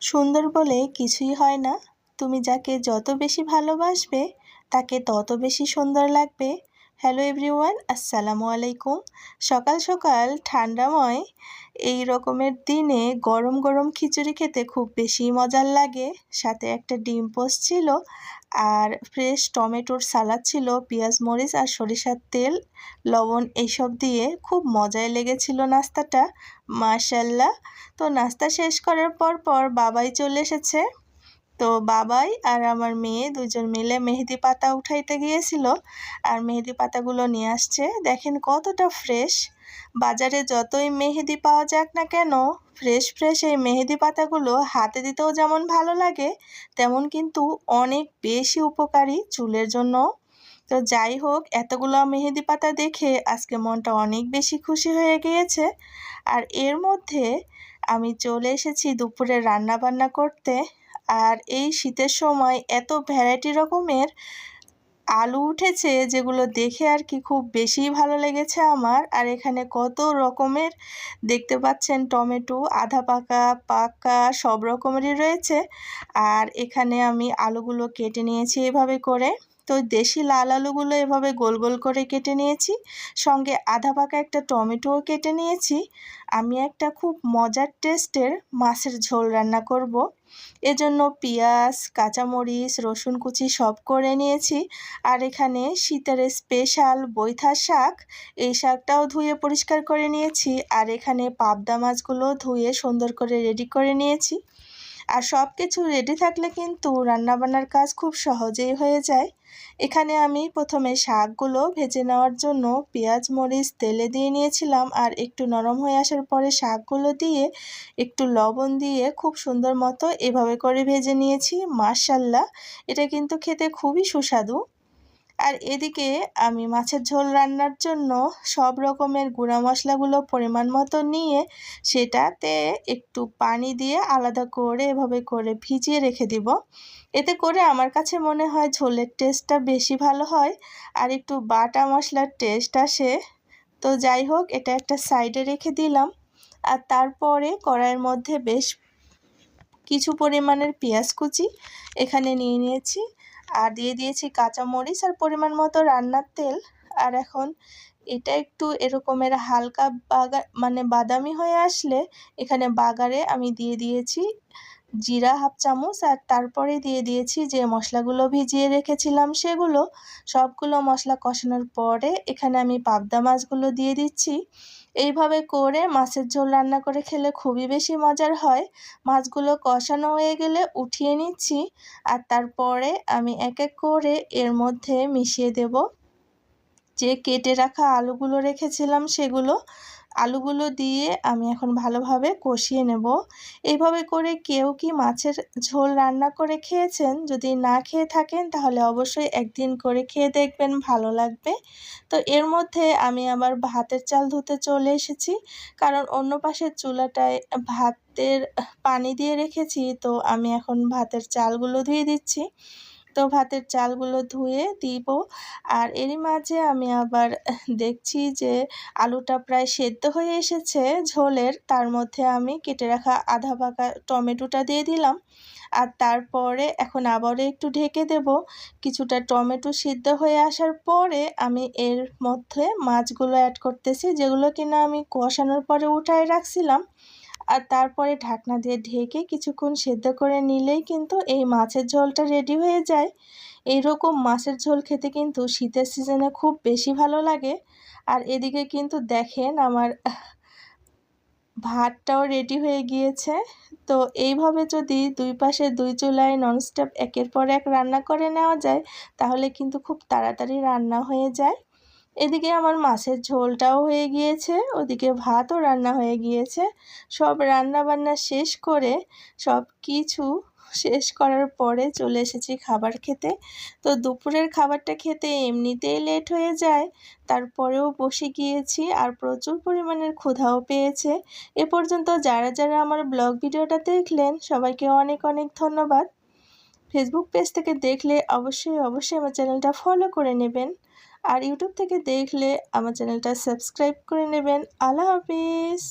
সুন্দর বলে কিছুই হয় না। তুমি যাকে যত বেশি ভালোবাসবে, তাকে তত বেশি সুন্দর লাগবে। হ্যালো এভরিওয়ান, আসসালামু আলাইকুম। সকাল সকাল ঠান্ডাময়, এই রকমের দিনে গরম গরম খিচুড়ি খেতে খুব বেশি মজার লাগে। সাথে একটা ডিম পোস্ট ছিল আর ফ্রেশ টমেটোর সালাদ ছিল, পেঁয়াজ, মরিচ আর সরিষার তেল, লবণ এইসব দিয়ে খুব মজায় লেগেছিল নাস্তাটা। মাশাল্লাহ। তো নাস্তা শেষ করার পর পর বাবাই চলে এসেছে। তো বাবাই আর আমার মেয়ে দুজন মিলে মেহেদি পাতা উঠাইতে গিয়েছিল আর মেহেদি পাতাগুলো নিয়ে আসছে। দেখেন কতটা ফ্রেশ বাজারে যতই মেহেদি পাওয়া যাক না কেন ফ্রেশ ফ্রেশ এই মেহেদি পাতাগুলো হাতে দিতেও যেমন ভালো লাগে, তেমন কিন্তু অনেক বেশি উপকারী চুলের জন্য। তো যাই হোক, এতগুলো মেহেদি পাতা দেখে আজকে মনটা অনেক বেশি খুশি হয়ে গিয়েছে। আর এর মধ্যে আমি চলে এসেছি দুপুরে রান্না বান্না করতে। আর এই শীতের সময় এত ভ্যারাইটি রকমের আলু উঠেছে যেগুলো দেখে আর কি খুব বেশি ভালো লেগেছে আমার। আর এখানে কত রকমের দেখতে পাচ্ছেন টমেটো, আধা পাকা পাকা, সব রকমেরই রয়েছে। আর এখানে আমি আলুগুলো কেটে নিয়েছি এভাবে করে। তো দেশি লাল আলুগুলো এভাবে গোল গোল করে কেটে নিয়েছি। সঙ্গে আধা পাকা একটা টমেটোও কেটে নিয়েছি। আমি একটা খুব মজার টেস্টের মাছের ঝোল রান্না করব। এজন্য পেঁয়াজ, কাঁচামরিচ, রসুন কুচি সব করে নিয়েছি। আর এখানে শীতের স্পেশাল বৈথা শাক, এই শাকটাও ধুয়ে পরিষ্কার করে নিয়েছি। আর এখানে পাবদা মাছগুলো ধুয়ে সুন্দর করে রেডি করে নিয়েছি। আর সব কিছু রেডি থাকলে কিন্তু রান্নাবান্নার কাজ খুব সহজেই হয়ে যায়। এখানে আমি প্রথমে শাকগুলো ভেজে নেওয়ার জন্য পেঁয়াজ, মরিচ, তেলে দিয়ে নিয়েছিলাম আর একটু নরম হয়ে আসার পরে শাকগুলো দিয়ে একটু লবণ দিয়ে খুব সুন্দর মতো এভাবে করে ভেজে নিয়েছি মার্শাল্লাহ এটা কিন্তু খেতে খুবই সুস্বাদু। আর এদিকে আমি মাছের ঝোল রান্নার জন্য সব রকমের গুঁড়া মশলাগুলো পরিমাণ মতো নিয়ে সেটাতে একটু পানি দিয়ে আলাদা করে এভাবে করে ভিজিয়ে রেখে দিব। এতে করে আমার কাছে মনে হয় ঝোলের টেস্টটা বেশি ভালো হয় আর একটু বাটা মশলার টেস্ট আসে। তো যাই হোক, এটা একটা সাইডে রেখে দিলাম। আর তারপরে কড়াইয়ের মধ্যে বেশ কিছু পরিমাণের পেঁয়াজ কুচি এখানে নিয়ে নিয়েছি। আর দিয়ে দিয়েছি কাঁচামরিচ আর পরিমাণ মতো রান্নার তেল। আর এখন এটা একটু এরকমের হালকা বাগা মানে বাদামি হয়ে আসলে এখানে বাগারে আমি দিয়ে দিয়েছি জিরা হাফ চামচ আর তারপরে দিয়ে দিয়েছি যে মশলাগুলো ভিজিয়ে রেখেছিলাম সেগুলো, সবগুলো মশলা কষানোর পরে এখানে আমি পাবদা মাছগুলো দিয়ে দিচ্ছি। এইভাবে করে মাছের ঝোল রান্না করে খেলে খুবই বেশি মজার হয়। মাছগুলো কষানো হয়ে গেলে উঠিয়ে নিচ্ছি আর তারপরে আমি এক এক করে এর মধ্যে মিশিয়ে দেব। যে কেটে রাখা আলুগুলো রেখেছিলাম সেগুলো আলুগুলো দিয়ে আমি এখন ভালোভাবে কষিয়ে নেব। এইভাবে করে কেউ কি মাছের ঝোল রান্না করে খেয়েছেন? যদি না খেয়ে থাকেন, তাহলে অবশ্যই একদিন করে খেয়ে দেখবেন, ভালো লাগবে। তো এর মধ্যে আমি আবার ভাতের চাল ধুতে চলে এসেছি। কারণ অন্য পাশের চুলাটায় ভাতের পানি দিয়ে রেখেছি, তো আমি এখন ভাতের চালগুলো ধুয়ে দিচ্ছি। তো ভাতের চালগুলো ধুয়ে দিব। আর এরই মাঝে আমি আবার দেখছি যে আলুটা প্রায় সেদ্ধ হয়ে এসেছে ঝোলের, তার মধ্যে আমি কেটে রাখা আধা পাকা টমেটোটা দিয়ে দিলাম। আর তারপরে এখন আবারও একটু ঢেকে দেব। কিছুটা টমেটো সিদ্ধ হয়ে আসার পরে আমি এর মধ্যে মাছগুলো অ্যাড করতেছি, যেগুলো কিনা আমি কষানোর পরে উঠায় রাখছিলাম। আর তারপরে ঢাকনা দিয়ে ঢেকে কিছুক্ষণ সেদ্ধ করে নিলেই কিন্তু এই মাছের ঝোলটা রেডি হয়ে যায়। এই রকম মাছের ঝোল খেতে কিন্তু শীতের সিজনে খুব বেশি ভালো লাগে। আর এদিকে কিন্তু দেখেন আমার ভাতটাও রেডি হয়ে গিয়েছে। তো এইভাবে যদি দুই পাশে দুই চুলায় ননস্টপ একের পর এক রান্না করে নেওয়া যায়, তাহলে কিন্তু খুব তাড়াতাড়ি রান্না হয়ে যায়। এদিকে আমার মাছের ঝোলটাও হয়ে গিয়েছে, ওদিকে ভাতও রান্না হয়ে গিয়েছে। সব রান্না বান্না শেষ করে, সব কিছু শেষ করার পরে চলে এসেছি খাবার খেতে। তো দুপুরের খাবারটা খেতে এমনিতেই লেট হয়ে যায়, তারপরেও বসে গিয়েছি আর প্রচুর পরিমাণের ক্ষুধাও পেয়েছে। এ পর্যন্ত যারা যারা আমার ব্লগ ভিডিওটা দেখলেন, সবাইকে অনেক অনেক ধন্যবাদ। ফেসবুক পেজ থেকে দেখলে অবশ্যই অবশ্যই আমার চ্যানেলটা ফলো করে নেবেন। আর ইউটিউব থেকে দেখলে আমার চ্যানেলটা সাবস্ক্রাইব করে নেবেন। আল্লাহ হাফিজ।